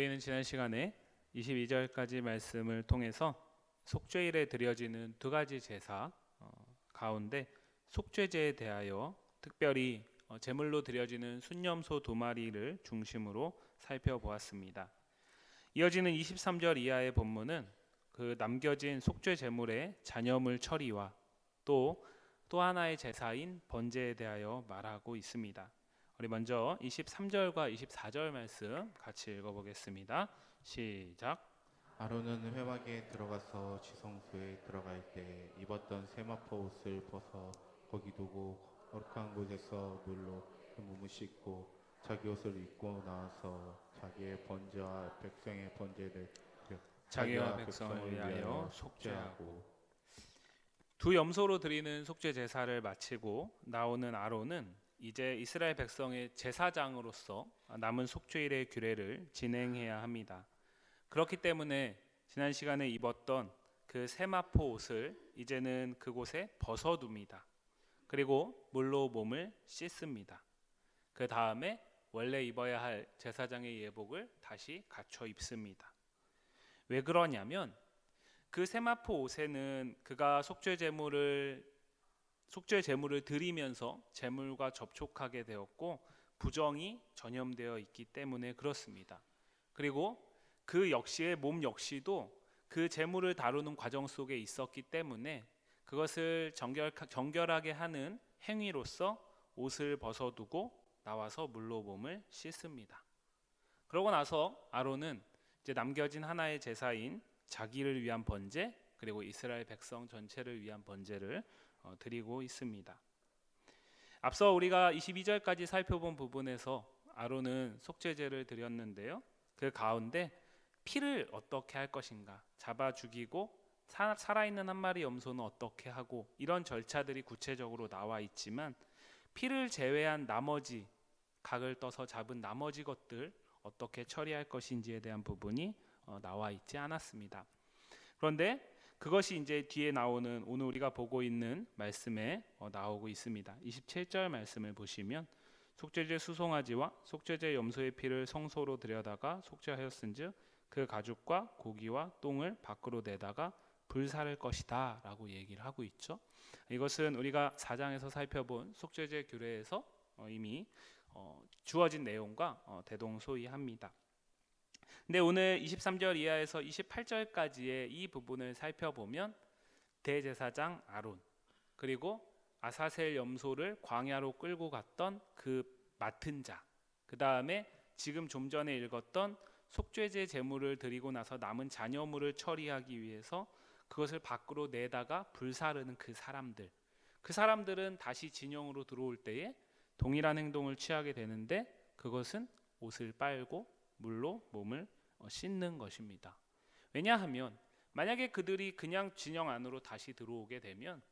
우리는 지난 시간에 22절까지 말씀을 통해서 속죄일에 드려지는 두 가지 제사 어, 가운데 속죄제에 대하여 특별히 어, 제물로 드려지는 순념소 두 마리를 중심으로 살펴보았습니다. 이어지는 23절 이하의 본문은 그 남겨진 속죄 제물의 잔여물 처리와 또 또 하나의 제사인 번제에 대하여 말하고 있습니다. 우리 먼저 23절과 24절 말씀 같이 읽어보겠습니다. 시작. 아론은 회막에 들어가서 지성소에 들어갈 때 입었던 세마포 옷을 벗어 거기 두고 거룩한 곳에서 물로 그 몸을 씻고 자기 옷을 입고 나와서 자기의 번제와 백성의 번제를 자기와 백성을 위하여 속죄하고 두 염소로 드리는 속죄 제사를 마치고 나오는 아론은 이제 이스라엘 백성의 제사장으로서 남은 속죄일의 규례를 진행해야 합니다. 그렇기 때문에 지난 시간에 입었던 그 세마포 옷을 이제는 그곳에 벗어둡니다. 그리고 물로 몸을 씻습니다. 그 다음에 원래 입어야 할 제사장의 예복을 다시 갖춰 입습니다. 왜 그러냐면 그 세마포 옷에는 그가 속죄 제물을 속죄 제물을 드리면서 제물과 접촉하게 되었고 부정이 전염되어 있기 때문에 그렇습니다. 그리고 그 역시의 몸 역시도 그 제물을 다루는 과정 속에 있었기 때문에 그것을 정결, 정결하게 하는 행위로서 옷을 벗어두고 나와서 물로 몸을 씻습니다. 그러고 나서 아론은 이제 남겨진 하나의 제사인 자기를 위한 번제 그리고 이스라엘 백성 전체를 위한 번제를 어, 드리고 있습니다. 앞서 우리가 22절까지 살펴본 부분에서 아론은 속죄제를 드렸는데요. 그 가운데 피를 어떻게 할 것인가 잡아 죽이고 사, 살아있는 한 마리 염소는 어떻게 하고 이런 절차들이 구체적으로 나와 있지만 피를 제외한 나머지 각을 떠서 잡은 나머지 것들 어떻게 처리할 것인지에 대한 부분이 어, 나와 있지 않았습니다. 그런데 그것이 이제 뒤에 나오는 오늘 우리가 보고 있는 말씀에 어, 나오고 있습니다. 27절 말씀을 보시면 속죄제 수송아지와 속죄제 염소의 피를 성소로 들여다가 속죄하였은즉 그 가죽과 고기와 똥을 밖으로 내다가 불사를 것이다라고 얘기를 하고 있죠. 이것은 우리가 사장에서 살펴본 속죄제 규례에서 어, 이미 어, 주어진 내용과 어, 대동소이합니다. 근데 오늘 23절 이하에서 28절까지의 이 부분을 살펴보면 대제사장 아론 그리고 아사셀 염소를 광야로 끌고 갔던 그 맡은 자, 그 다음에 지금 좀 전에 읽었던 속죄제 제물을 드리고 나서 남은 잔여물을 처리하기 위해서 그것을 밖으로 내다가 불사르는 그 사람들, 그 사람들은 다시 진영으로 들어올 때에 동일한 행동을 취하게 되는데 그것은 옷을 빨고 물로 몸을 어, 씻는 것입니다. 왜냐하면 만약에 그들이 그냥 진영 안으로 다시 들어오게 되면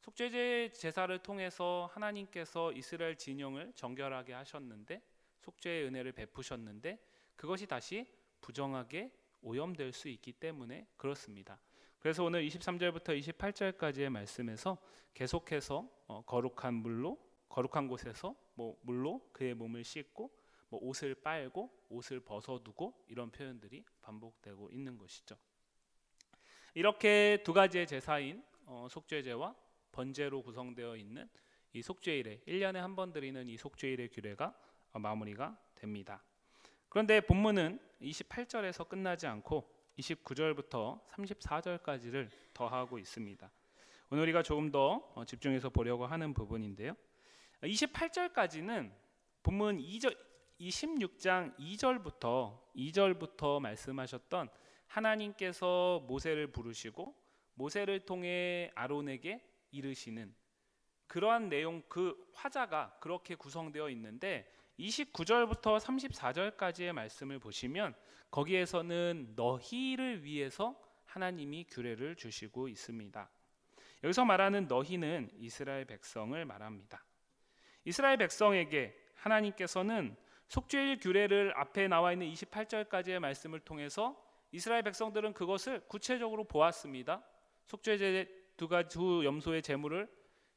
속죄제 제사를 통해서 하나님께서 이스라엘 진영을 정결하게 하셨는데 속죄의 은혜를 베푸셨는데 그것이 다시 부정하게 오염될 수 있기 때문에 그렇습니다. 그래서 오늘 23절부터 28절까지의 말씀에서 계속해서 어, 거룩한 물로 거룩한 곳에서 뭐 물로 그의 몸을 씻고 뭐 옷을 빨고 옷을 벗어두고 이런 표현들이 반복되고 있는 것이죠. 이렇게 두 가지의 제사인 어, 속죄제와 번제로 구성되어 있는 이 속죄일에 1년에 한 번 드리는 이 속죄일의 규례가 어, 마무리가 됩니다. 그런데 본문은 28절에서 끝나지 않고 29절부터 34절까지를 더하고 있습니다. 오늘 우리가 조금 더 어, 집중해서 보려고 하는 부분인데요. 28절까지는 본문 2절 26장 2절부터 2절부터 말씀하셨던 하나님께서 모세를 부르시고 모세를 통해 아론에게 이르시는 그러한 내용 그 화자가 그렇게 구성되어 있는데 29절부터 34절까지의 말씀을 보시면 거기에서는 너희를 위해서 하나님이 규례를 주시고 있습니다. 여기서 말하는 너희는 이스라엘 백성을 말합니다. 이스라엘 백성에게 하나님께서는 속죄일 규례를 앞에 나와 있는 28절까지의 말씀을 통해서 이스라엘 백성들은 그것을 구체적으로 보았습니다. 속죄제 두 가지 두 염소의 제물을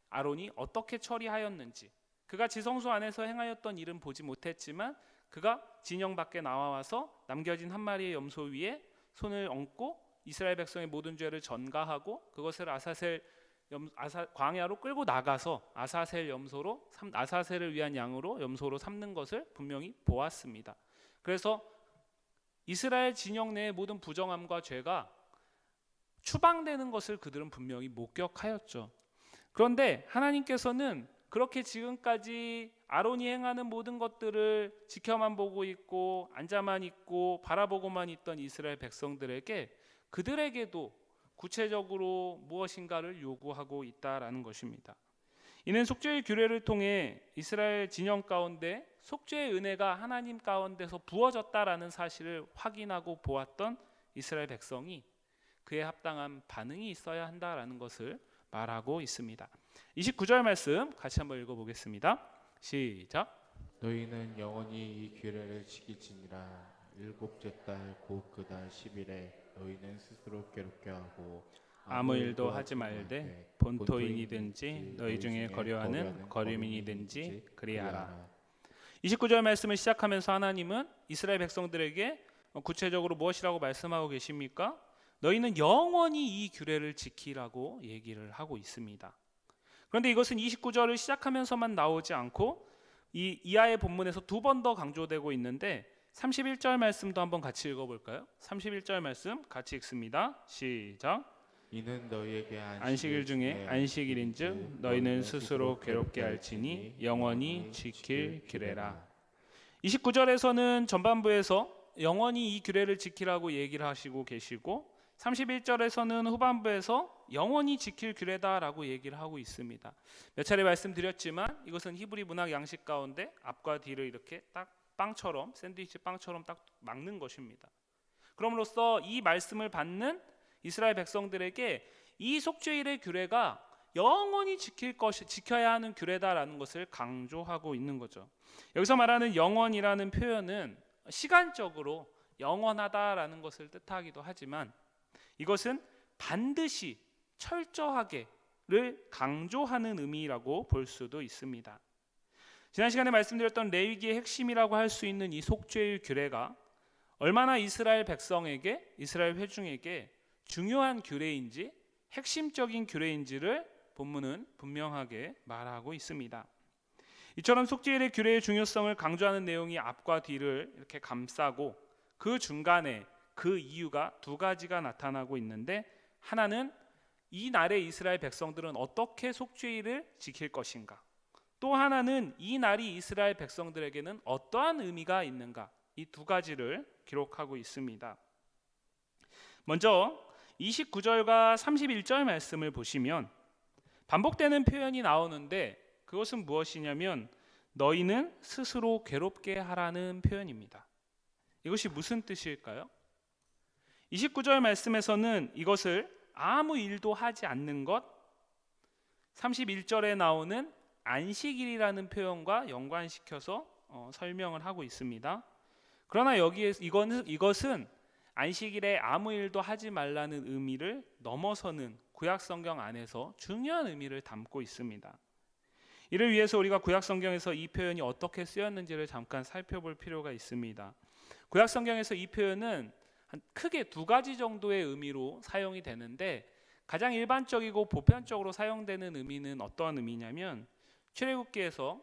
아론이 어떻게 처리하였는지 그가 지성소 안에서 행하였던 일은 보지 못했지만 그가 진영 밖에 나와와서 남겨진 한 마리의 염소 위에 손을 얹고 이스라엘 백성의 모든 죄를 전가하고 그것을 아사셀 염, 아사, 광야로 끌고 나가서 아사셀 염소로 삼, 아사셀을 위한 양으로 염소로 삼는 것을 분명히 보았습니다. 그래서 이스라엘 진영 내의 모든 부정함과 죄가 추방되는 것을 그들은 분명히 목격하였죠. 그런데 하나님께서는 그렇게 지금까지 아론이 행하는 모든 것들을 지켜만 보고 있고 앉아만 있고 바라보고만 있던 이스라엘 백성들에게 그들에게도 구체적으로 무엇인가를 요구하고 있다라는 것입니다. 이는 속죄의 규례를 통해 이스라엘 진영 가운데 속죄의 은혜가 하나님 가운데서 부어졌다라는 사실을 확인하고 보았던 이스라엘 백성이 그에 합당한 반응이 있어야 한다라는 것을 말하고 있습니다. 29절 말씀 같이 한번 읽어 보겠습니다. 시작. 너희는 영원히 이 규례를 지킬지니라 일곱째 달 곧 그달 10일에 너희는 스스로 괴롭게 하고 아무 일도 하지 말되 본토인이든지 너희 중에 거류하는 거류민이든지 그리하라. 29절 말씀을 시작하면서 하나님은 이스라엘 백성들에게 구체적으로 무엇이라고 말씀하고 계십니까? 너희는 영원히 이 규례를 지키라고 얘기를 하고 있습니다. 그런데 이것은 29절을 시작하면서만 나오지 않고 이 이하의 본문에서 두 번 더 강조되고 있는데 31절 말씀도 한번 같이 읽어볼까요? 31절 말씀 같이 읽습니다. 시작. 이는 너희에게 안식일 중에 안식일인즉 너희는 스스로 괴롭게 할지니 영원히 지킬 규례라. 29절에서는 전반부에서 영원히 이 규례를 지키라고 얘기를 하시고 계시고 31절에서는 후반부에서 영원히 지킬 규례다라고 얘기를 하고 있습니다. 몇 차례 말씀드렸지만 이것은 히브리 문학 양식 가운데 앞과 뒤를 이렇게 딱 빵처럼 샌드위치 빵처럼 딱 막는 것입니다. 그럼으로써 이 말씀을 받는 이스라엘 백성들에게 이 속죄일의 규례가 영원히 지킬 것이 지켜야 하는 규례다라는 것을 강조하고 있는 거죠. 여기서 말하는 영원이라는 표현은 시간적으로 영원하다라는 것을 뜻하기도 하지만 이것은 반드시 철저하게를 강조하는 의미라고 볼 수도 있습니다. 지난 시간에 말씀드렸던 레위기의 핵심이라고 할 수 있는 이 속죄일 규례가 얼마나 이스라엘 백성에게 이스라엘 회중에게 중요한 규례인지 핵심적인 규례인지를 본문은 분명하게 말하고 있습니다. 이처럼 속죄일의 규례의 중요성을 강조하는 내용이 앞과 뒤를 이렇게 감싸고 그 중간에 그 이유가 두 가지가 나타나고 있는데 하나는 이 날의 이스라엘 백성들은 어떻게 속죄일을 지킬 것인가? 또 하나는 이 날이 이스라엘 백성들에게는 어떠한 의미가 있는가? 이 두 가지를 기록하고 있습니다. 먼저 29절과 31절 말씀을 보시면 반복되는 표현이 나오는데 그것은 무엇이냐면 너희는 스스로 괴롭게 하라는 표현입니다. 이것이 무슨 뜻일까요? 29절 말씀에서는 이것을 아무 일도 하지 않는 것 31절에 나오는 안식일이라는 표현과 연관시켜서 어, 설명을 하고 있습니다. 그러나 여기에 이거는 이것은 안식일에 아무 일도 하지 말라는 의미를 넘어서는 구약 성경 안에서 중요한 의미를 담고 있습니다. 이를 위해서 우리가 구약 성경에서 이 표현이 어떻게 쓰였는지를 잠깐 살펴볼 필요가 있습니다. 구약 성경에서 이 표현은 한 크게 두 가지 정도의 의미로 사용이 되는데 가장 일반적이고 보편적으로 사용되는 의미는 어떤 의미냐면 출애굽기에서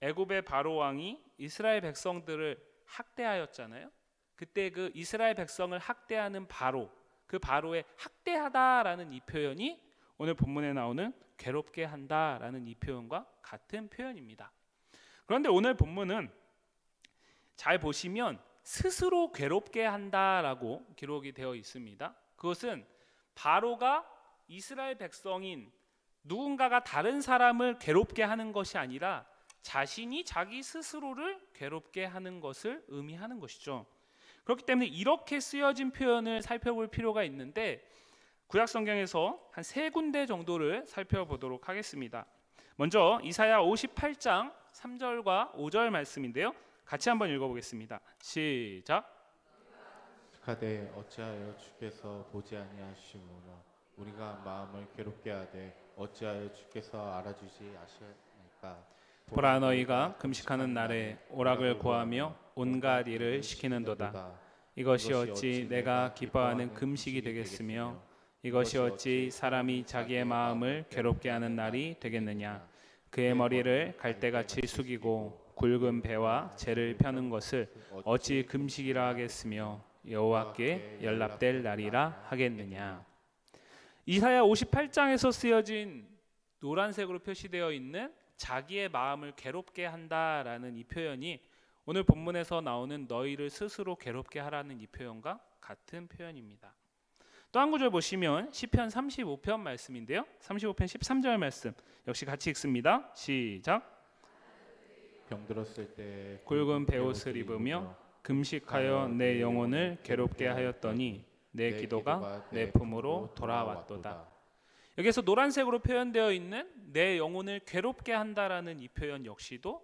애굽의 바로 왕이 이스라엘 백성들을 학대하였잖아요. 그때 그 이스라엘 백성을 학대하는 바로 그 바로의 학대하다라는 이 표현이 오늘 본문에 나오는 괴롭게 한다라는 이 표현과 같은 표현입니다. 그런데 오늘 본문은 잘 보시면 스스로 괴롭게 한다라고 기록이 되어 있습니다. 그것은 바로가 이스라엘 백성인 누군가가 다른 사람을 괴롭게 하는 것이 아니라 자신이 자기 스스로를 괴롭게 하는 것을 의미하는 것이죠. 그렇기 때문에 이렇게 쓰여진 표현을 살펴볼 필요가 있는데 구약 성경에서 한 세 군데 정도를 살펴보도록 하겠습니다. 먼저 이사야 58장 3절과 5절 말씀인데요. 같이 한번 읽어보겠습니다. 시작. 하되 어찌하여 주께서 보지 아니하시므로 우리가 마음을 괴롭게 하되 어찌하여 주께서 알아주지 아시니까? 보라 너희가 금식하는 날에 오락을 구하며 온갖 일을 시키는도다. 이것이 어찌 내가 기뻐하는 금식이 되겠으며 이것이 어찌 사람이 자기의 마음을 괴롭게 하는 날이 되겠느냐? 그의 머리를 갈대같이 숙이고 굵은 배와 재를 펴는 것을 어찌 금식이라 하겠으며 여호와께 연락될 날이라 하겠느냐 이사야 58장에서 쓰여진 노란색으로 표시되어 있는 자기의 마음을 괴롭게 한다라는 이 표현이 오늘 본문에서 나오는 너희를 스스로 괴롭게 하라는 이 표현과 같은 표현입니다. 또 한 구절 보시면 시편 35편 말씀인데요. 35편 13절 말씀 역시 같이 읽습니다. 시작. 병들었을 때 굵은 베옷을 입으며 금식하여 내 영혼을 괴롭게 하였더니 내 기도가 내 품으로 돌아왔도다. 여기서 노란색으로 표현되어 있는 내 영혼을 괴롭게 한다라는 이 표현 역시도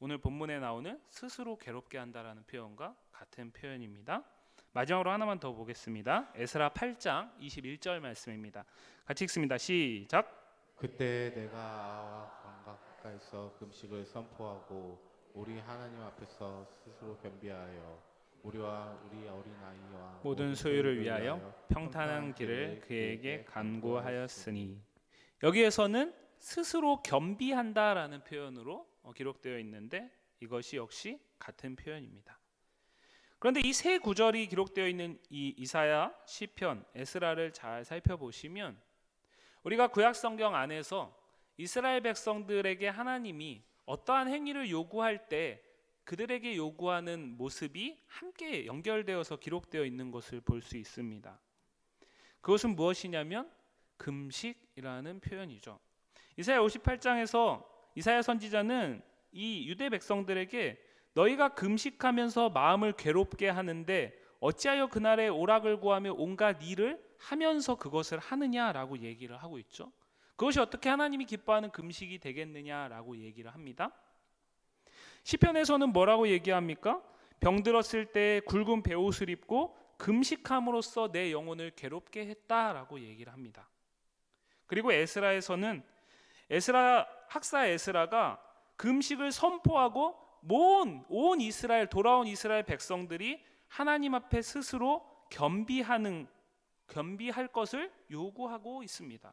오늘 본문에 나오는 스스로 괴롭게 한다라는 표현과 같은 표현입니다. 마지막으로 하나만 더 보겠습니다. 에스라 8장 21절 말씀입니다. 같이 읽습니다. 시작. 그때 내가 아와 광과 가까이서 금식을 선포하고 우리 하나님 앞에서 스스로 겸비하여 우리와 우리 어린 아이와 모든 소유를 위하여 평탄한 길을 그에게 간구하였으니 여기에서는 스스로 겸비한다라는 표현으로 어, 기록되어 있는데 이것이 역시 같은 표현입니다. 그런데 이 세 구절이 기록되어 있는 이 이사야, 시편, 에스라를 잘 살펴보시면 우리가 구약 성경 안에서 이스라엘 백성들에게 하나님이 어떠한 행위를 요구할 때 그들에게 요구하는 모습이 함께 연결되어서 기록되어 있는 것을 볼 수 있습니다. 그것은 무엇이냐면 금식이라는 표현이죠. 이사야 58장에서 이사야 선지자는 이 유대 백성들에게 너희가 금식하면서 마음을 괴롭게 하는데 어찌하여 그날에 오락을 구하며 온갖 일을 하면서 그것을 하느냐라고 얘기를 하고 있죠. 그것이 어떻게 하나님이 기뻐하는 금식이 되겠느냐라고 얘기를 합니다. 시편에서는 뭐라고 얘기합니까? 병들었을 때 굵은 베옷을 입고 금식함으로써 내 영혼을 괴롭게 했다라고 얘기를 합니다. 그리고 에스라에서는 에스라 학사 에스라가 금식을 선포하고 온, 온 이스라엘 돌아온 이스라엘 백성들이 하나님 앞에 스스로 겸비하는 겸비할 것을 요구하고 있습니다.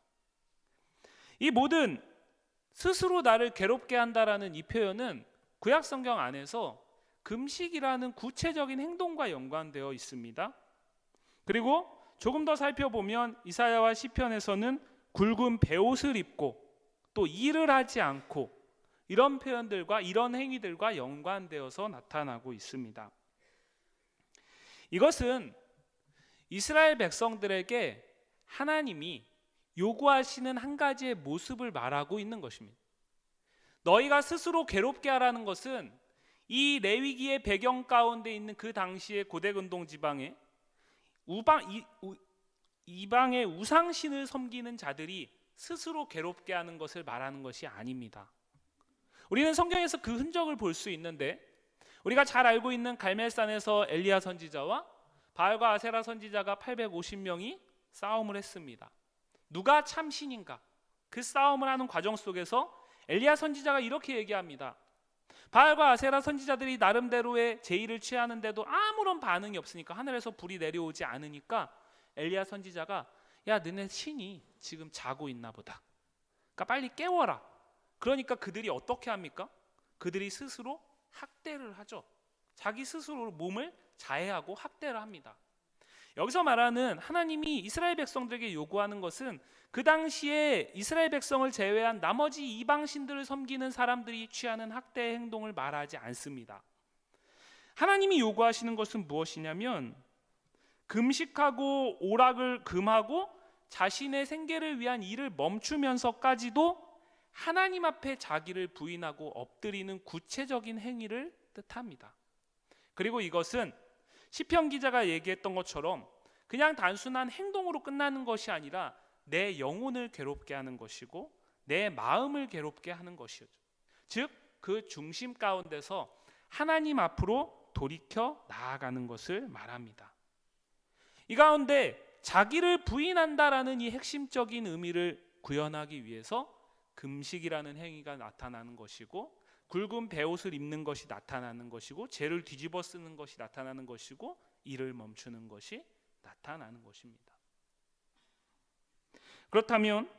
이 모든 스스로 나를 괴롭게 한다라는 이 표현은 구약 성경 안에서 금식이라는 구체적인 행동과 연관되어 있습니다. 그리고 조금 더 살펴보면 이사야와 시편에서는 굵은 베옷을 입고 또 일을 하지 않고 이런 표현들과 이런 행위들과 연관되어서 나타나고 있습니다. 이것은 이스라엘 백성들에게 하나님이 요구하시는 한 가지의 모습을 말하고 있는 것입니다. 너희가 스스로 괴롭게 하라는 것은 이 레위기의 배경 가운데 있는 그 당시의 고대 근동 지방에 우방 이, 우, 이방의 우상신을 섬기는 자들이 스스로 괴롭게 하는 것을 말하는 것이 아닙니다. 우리는 성경에서 그 흔적을 볼 수 있는데 우리가 잘 알고 있는 갈멜산에서 엘리야 선지자와 바알과 아세라 선지자가 850명이 싸움을 했습니다. 누가 참신인가? 그 싸움을 하는 과정 속에서 엘리야 선지자가 이렇게 얘기합니다. 바알과 아세라 선지자들이 나름대로의 제의를 취하는데도 아무런 반응이 없으니까 하늘에서 불이 내려오지 않으니까 엘리야 선지자가 야 너네 신이 지금 자고 있나 보다. 그러니까 빨리 깨워라. 그러니까 그들이 어떻게 합니까? 그들이 스스로 학대를 하죠. 자기 스스로 몸을 자해하고 학대를 합니다. 여기서 말하는 하나님이 이스라엘 백성들에게 요구하는 것은 그 당시에 이스라엘 백성을 제외한 나머지 이방 신들을 섬기는 사람들이 취하는 학대 행동을 말하지 않습니다. 하나님이 요구하시는 것은 무엇이냐면 금식하고 오락을 금하고 자신의 생계를 위한 일을 멈추면서까지도 하나님 앞에 자기를 부인하고 엎드리는 구체적인 행위를 뜻합니다. 그리고 이것은 시편 기자가 얘기했던 것처럼 그냥 단순한 행동으로 끝나는 것이 아니라 내 영혼을 괴롭게 하는 것이고 내 마음을 괴롭게 하는 것이죠. 즉 그 중심 가운데서 하나님 앞으로 돌이켜 나아가는 것을 말합니다. 이 가운데 자기를 부인한다라는 이 핵심적인 의미를 구현하기 위해서 금식이라는 행위가 나타나는 것이고 굵은 베옷을 입는 것이 나타나는 것이고 죄를 뒤집어 쓰는 것이 나타나는 것이고 이를 멈추는 것이 나타나는 것입니다. 그렇다면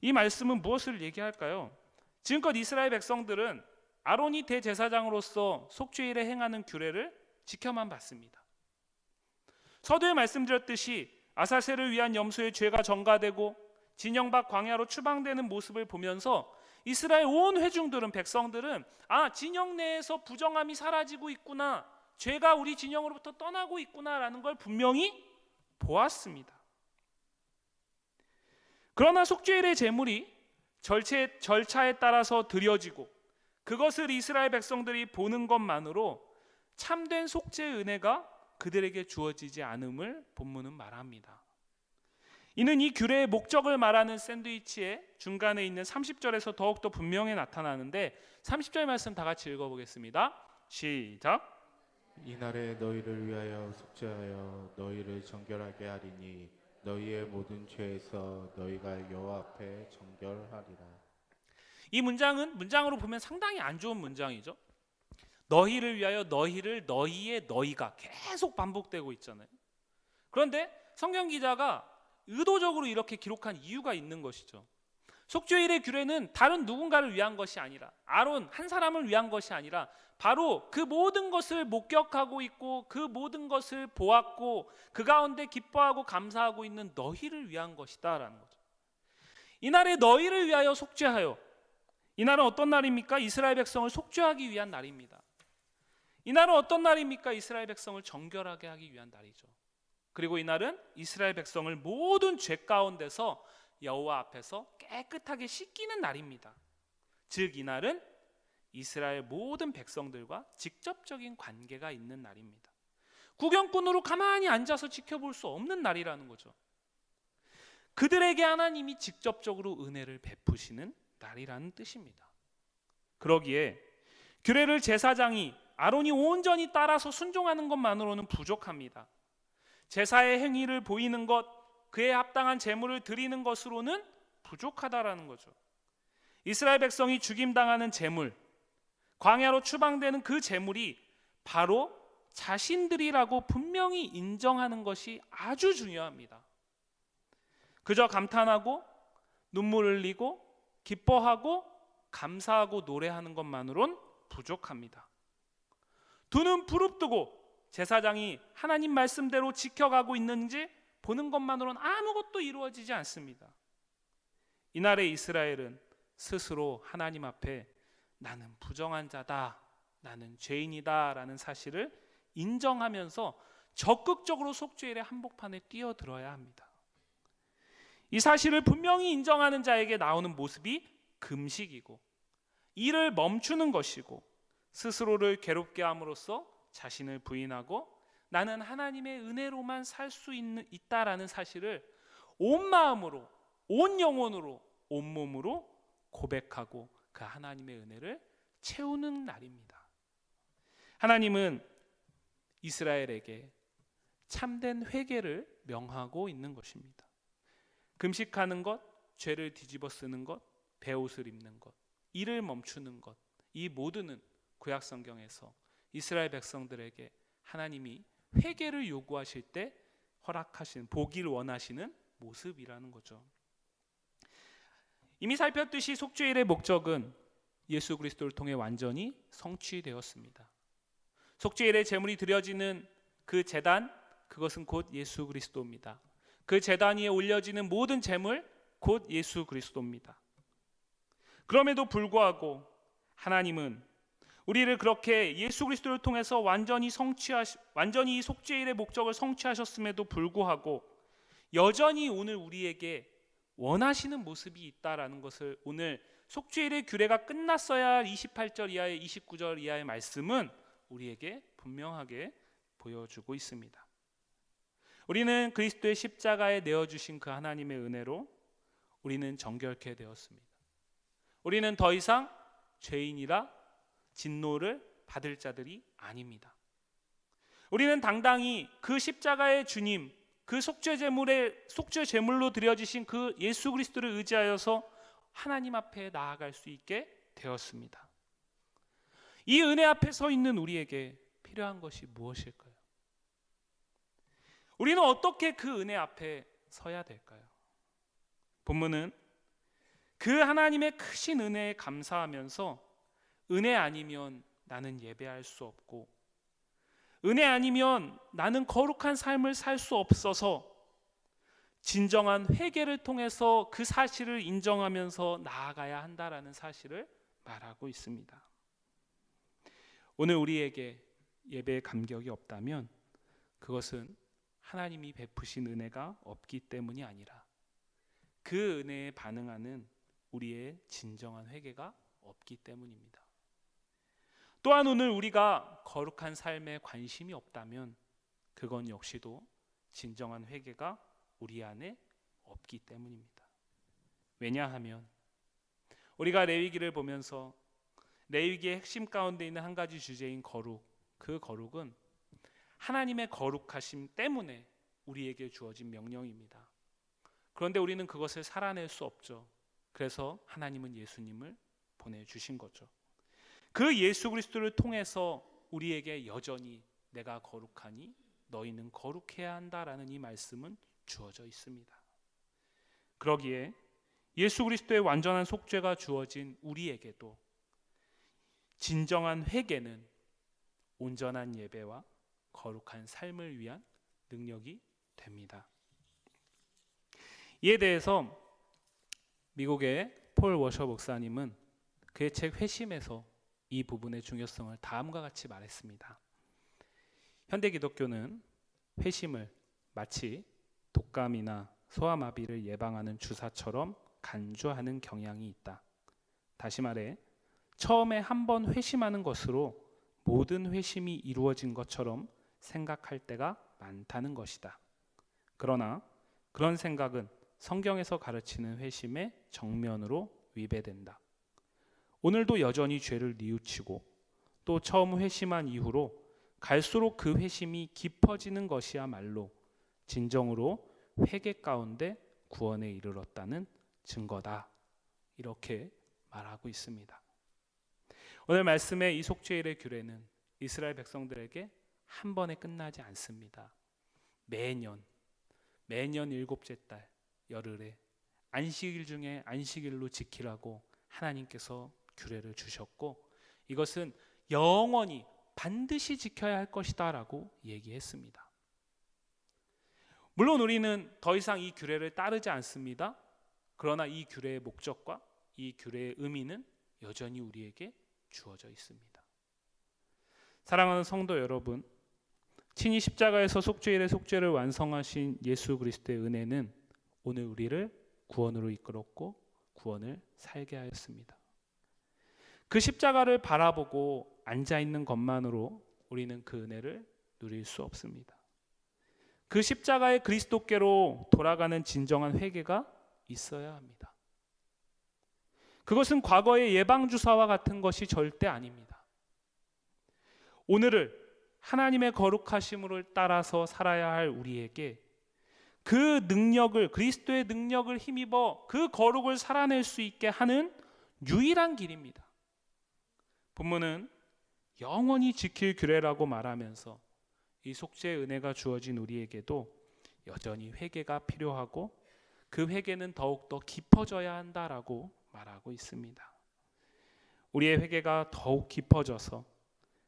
이 말씀은 무엇을 얘기할까요? 지금껏 이스라엘 백성들은 아론이 대제사장으로서 속죄일에 행하는 규례를 지켜만 봤습니다. 서두에 말씀드렸듯이 아사세를 위한 염소의 죄가 전가되고 진영박 광야로 추방되는 모습을 보면서 이스라엘 온 회중들은 백성들은 아 진영 내에서 부정함이 사라지고 있구나 죄가 우리 진영으로부터 떠나고 있구나라는 걸 분명히 보았습니다. 그러나 속죄일의 제물이 절체, 절차에 따라서 드려지고 그것을 이스라엘 백성들이 보는 것만으로 참된 속죄의 은혜가 그들에게 주어지지 않음을 본문은 말합니다. 이는 이 규례의 목적을 말하는 샌드위치의 중간에 있는 30절에서 더욱더 분명히 나타나는데 30절 말씀 다 같이 읽어보겠습니다. 시작. 이날에 너희를 위하여 속죄하여 너희를 정결하게 하리니 너희의 모든 죄에서 너희가 여호와 앞에 정결하리라. 이 문장은 문장으로 보면 상당히 안 좋은 문장이죠. 너희를 위하여 너희를 너희의 너희가 계속 반복되고 있잖아요. 그런데 성경 기자가 의도적으로 이렇게 기록한 이유가 있는 것이죠. 속죄일의 규례는 다른 누군가를 위한 것이 아니라 아론 한 사람을 위한 것이 아니라 바로 그 모든 것을 목격하고 있고 그 모든 것을 보았고 그 가운데 기뻐하고 감사하고 있는 너희를 위한 것이다라는 거죠. 이날에 너희를 위하여 속죄하여 이날은 어떤 날입니까? 이스라엘 백성을 속죄하기 위한 날입니다. 이날은 어떤 날입니까? 이스라엘 백성을 정결하게 하기 위한 날이죠. 그리고 이날은 이스라엘 백성을 모든 죄 가운데서 여호와 앞에서 깨끗하게 씻기는 날입니다. 즉 이날은 이스라엘 모든 백성들과 직접적인 관계가 있는 날입니다. 구경꾼으로 가만히 앉아서 지켜볼 수 없는 날이라는 거죠. 그들에게 하나님이 직접적으로 은혜를 베푸시는 날이라는 뜻입니다. 그러기에 규례를 제사장이 아론이 온전히 따라서 순종하는 것만으로는 부족합니다. 제사의 행위를 보이는 것, 그에 합당한 제물을 드리는 것으로는 부족하다라는 거죠. 이스라엘 백성이 죽임 당하는 제물, 광야로 추방되는 그 제물이 바로 자신들이라고 분명히 인정하는 것이 아주 중요합니다. 그저 감탄하고 눈물 흘리고 기뻐하고 감사하고 노래하는 것만으론 부족합니다. 두 눈 부릅뜨고 제사장이 하나님 말씀대로 지켜가고 있는지 보는 것만으로는 아무것도 이루어지지 않습니다. 이날의 이스라엘은 스스로 하나님 앞에 나는 부정한 자다, 나는 죄인이다라는 사실을 인정하면서 적극적으로 속죄일의 한복판에 뛰어들어야 합니다. 이 사실을 분명히 인정하는 자에게 나오는 모습이 금식이고 이를 멈추는 것이고 스스로를 괴롭게 함으로써 자신을 부인하고 나는 하나님의 은혜로만 살 수 있다라는 사실을 온 마음으로 온 영혼으로 온 몸으로 고백하고 그 하나님의 은혜를 채우는 날입니다. 하나님은 이스라엘에게 참된 회개를 명하고 있는 것입니다. 금식하는 것, 죄를 뒤집어 쓰는 것, 베옷을 입는 것, 이를 멈추는 것, 이 모두는 구약 성경에서 이스라엘 백성들에게 하나님이 회개를 요구하실 때 허락하시는 보기를 원하시는 모습이라는 거죠. 이미 살폈듯이 속죄일의 목적은 예수 그리스도를 통해 완전히 성취되었습니다. 속죄일의 제물이 드려지는 그 제단 그것은 곧 예수 그리스도입니다. 그 제단 위에 올려지는 모든 제물 곧 예수 그리스도입니다. 그럼에도 불구하고 하나님은 우리를 그렇게 예수 그리스도를 통해서 완전히 성취하시 완전히 이 속죄 일의 목적을 성취하셨음에도 불구하고 여전히 오늘 우리에게 원하시는 모습이 있다라는 것을 오늘 속죄일의 규례가 끝났어야 할 28절 이하의 29절 이하의 말씀은 우리에게 분명하게 보여주고 있습니다. 우리는 그리스도의 십자가에 내어 주신 그 하나님의 은혜로 우리는 정결케 되었습니다. 우리는 더 이상 죄인이라 진노를 받을 자들이 아닙니다. 우리는 당당히 그 십자가의 주님, 그 속죄 제물의 속죄 제물로 드려지신 그 예수 그리스도를 의지하여서 하나님 앞에 나아갈 수 있게 되었습니다. 이 은혜 앞에 서 있는 우리에게 필요한 것이 무엇일까요? 우리는 어떻게 그 은혜 앞에 서야 될까요? 본문은 그 하나님의 크신 은혜에 감사하면서 은혜 아니면 나는 예배할 수 없고 은혜 아니면 나는 거룩한 삶을 살 수 없어서 진정한 회개를 통해서 그 사실을 인정하면서 나아가야 한다라는 사실을 말하고 있습니다. 오늘 우리에게 예배의 감격이 없다면 그것은 하나님이 베푸신 은혜가 없기 때문이 아니라 그 은혜에 반응하는 우리의 진정한 회개가 없기 때문입니다. 또한 오늘 우리가 거룩한 삶에 관심이 없다면 그건 역시도 진정한 회개가 우리 안에 없기 때문입니다. 왜냐하면 우리가 레위기를 보면서 레위기의 핵심 가운데 있는 한 가지 주제인 거룩, 그 거룩은 하나님의 거룩하심 때문에 우리에게 주어진 명령입니다. 그런데 우리는 그것을 살아낼 수 없죠. 그래서 하나님은 예수님을 보내주신 거죠. 그 예수 그리스도를 통해서 우리에게 여전히 내가 거룩하니 너희는 거룩해야 한다라는 이 말씀은 주어져 있습니다. 그러기에 예수 그리스도의 완전한 속죄가 주어진 우리에게도 진정한 회개는 온전한 예배와 거룩한 삶을 위한 능력이 됩니다. 이에 대해서 미국의 폴 워셔 목사님은 그의 책 회심에서 이 부분의 중요성을 다음과 같이 말했습니다. 현대 기독교는 회심을 마치 독감이나 소아마비를 예방하는 주사처럼 간주하는 경향이 있다. 다시 말해 처음에 한 번 회심하는 것으로 모든 회심이 이루어진 것처럼 생각할 때가 많다는 것이다. 그러나 그런 생각은 성경에서 가르치는 회심의 정면으로 위배된다. 오늘도 여전히 죄를 뉘우치고 또 처음 회심한 이후로 갈수록 그 회심이 깊어지는 것이야말로 진정으로 회개 가운데 구원에 이르렀다는 증거다. 이렇게 말하고 있습니다. 오늘 말씀의 이 속죄일의 규례는 이스라엘 백성들에게 한 번에 끝나지 않습니다. 매년 매년 일곱째 달 열흘에 안식일 중에 안식일로 지키라고 하나님께서 규례를 주셨고 이것은 영원히 반드시 지켜야 할 것이다라고 얘기했습니다. 물론 우리는 더 이상 이 규례를 따르지 않습니다. 그러나 이 규례의 목적과 이 규례의 의미는 여전히 우리에게 주어져 있습니다. 사랑하는 성도 여러분, 친히 십자가에서 속죄일의 속죄를 완성하신 예수 그리스도의 은혜는 오늘 우리를 구원으로 이끌었고 구원을 살게 하였습니다. 그 십자가를 바라보고 앉아 있는 것만으로 우리는 그 은혜를 누릴 수 없습니다. 그 십자가의 그리스도께로 돌아가는 진정한 회개가 있어야 합니다. 그것은 과거의 예방 주사와 같은 것이 절대 아닙니다. 오늘을 하나님의 거룩하심을 따라서 살아야 할 우리에게 그 능력을 그리스도의 능력을 힘입어 그 거룩을 살아낼 수 있게 하는 유일한 길입니다. 본문은 영원히 지킬 규례라고 말하면서 이 속죄의 은혜가 주어진 우리에게도 여전히 회개가 필요하고 그 회개는 더욱 더 깊어져야 한다라고 말하고 있습니다. 우리의 회개가 더욱 깊어져서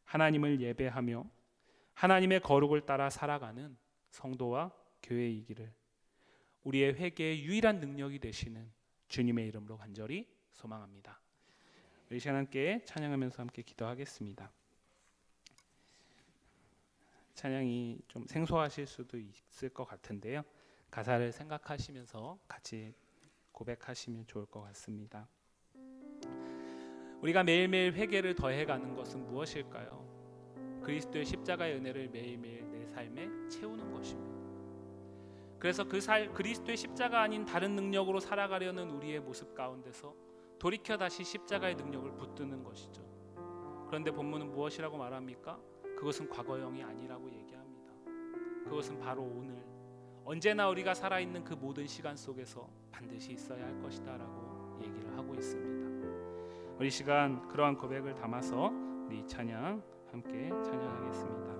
하나님을 예배하며 하나님의 거룩을 따라 살아가는 성도와 교회이기를 우리의 회개의 유일한 능력이 되시는 주님의 이름으로 간절히 소망합니다. 우리 시간 함께 찬양하면서 함께 기도하겠습니다. 찬양이 좀 생소하실 수도 있을 것 같은데요. 가사를 생각하시면서 같이 고백하시면 좋을 것 같습니다. 우리가 매일매일 회개를 더해가는 것은 무엇일까요? 그리스도의 십자가의 은혜를 매일매일 내 삶에 채우는 것입니다. 그래서 그 살, 그리스도의 십자가 아닌 다른 능력으로 살아가려는 우리의 모습 가운데서 돌이켜 다시 십자가의 능력을 붙드는 것이죠. 그런데 본문은 무엇이라고 말합니까? 그것은 과거형이 아니라고 얘기합니다. 그것은 바로 오늘 언제나 우리가 살아 있는 그 모든 시간 속에서 반드시 있어야 할 것이다라고 얘기를 하고 있습니다. 우리 시간 그러한 고백을 담아서 우리 찬양 함께 찬양하겠습니다.